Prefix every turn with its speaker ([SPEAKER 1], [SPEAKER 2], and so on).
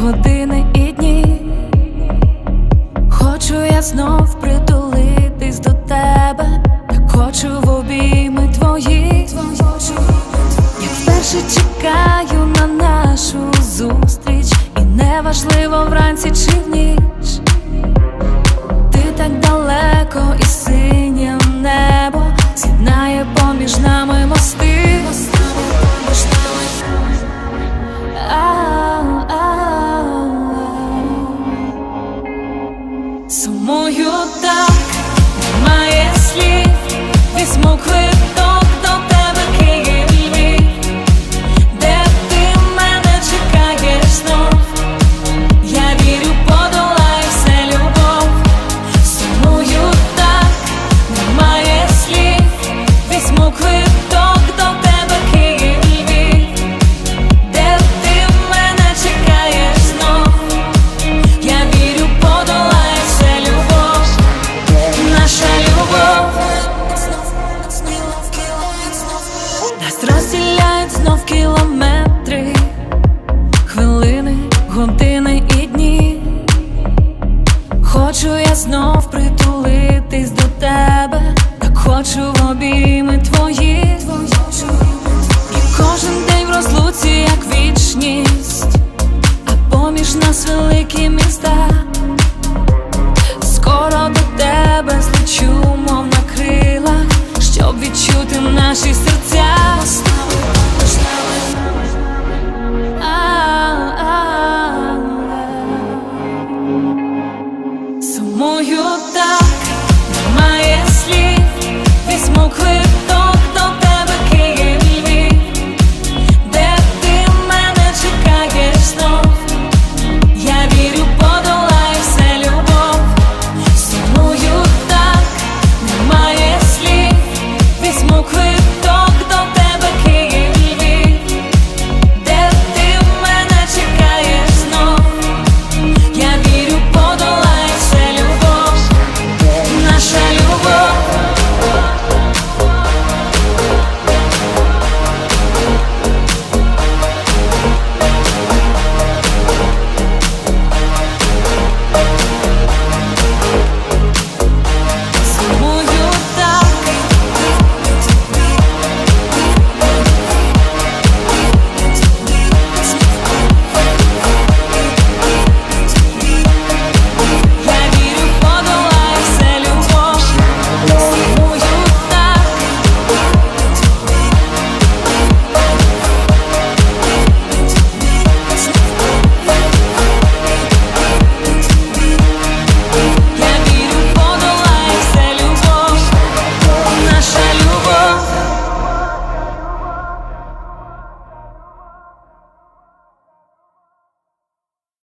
[SPEAKER 1] години і дні, хочу я знов притулитись до тебе, так хочу в обійми твої, я вперше чекаю на нашу зустріч, і неважливо вранці чи в ній Сумую так, немає слів, візьму квиток до тебе Київ Львів, де ти мене чекаєш знов. Я вірю, подолай все любов, сумую так, немає слів, візьму квиток хвилини, години і дні, хочу я знов притулитись до тебе, так хочу в обійми твої, і кожен день в розлуці, як вічність, а поміж нас великі міста. мою